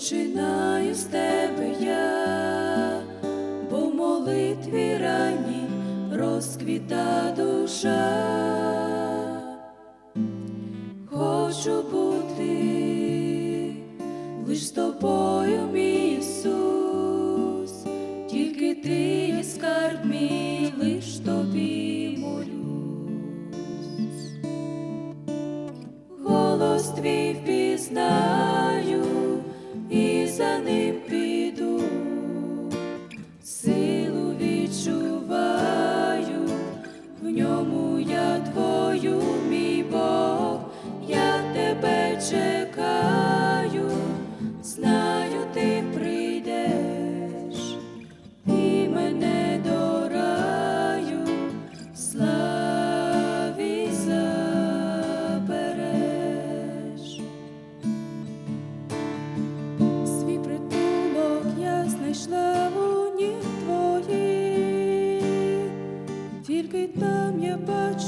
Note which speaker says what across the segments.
Speaker 1: починаю з тебе я, бо в молитві ранній розквіта душа. Хочу бути лиш з тобою, мій Ісус, тільки ти є скарб мій, лиш тобі молюсь. Голос твій впізнаю і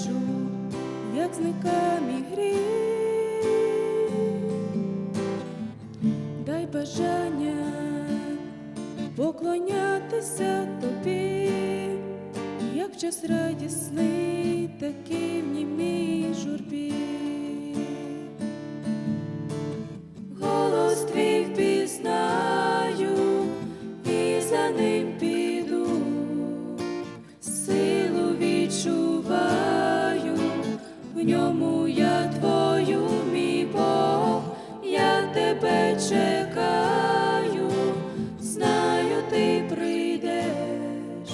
Speaker 1: бачу, як зникає мій гріх. Дай бажання поклонятися тобі, як час радісний, такий ньому я твою, мій Бог, я тебе чекаю, знаю, ти прийдеш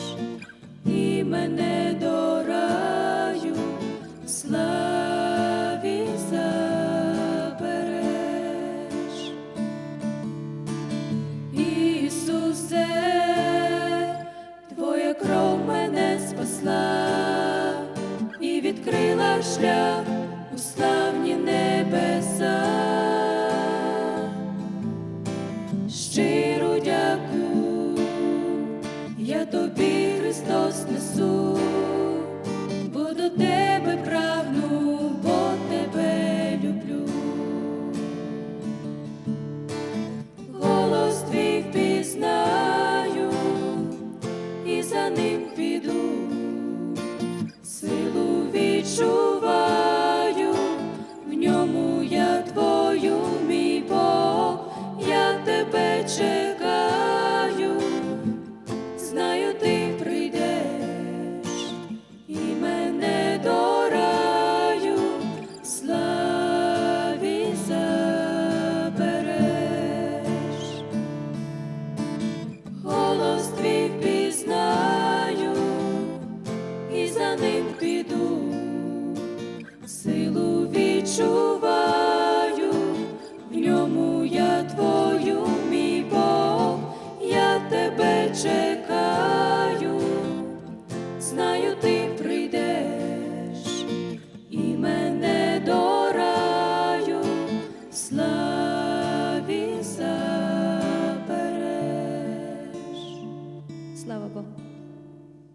Speaker 1: і мене відкрила шлях у славні небеса. Щиро дякую, я тобі Христос несу,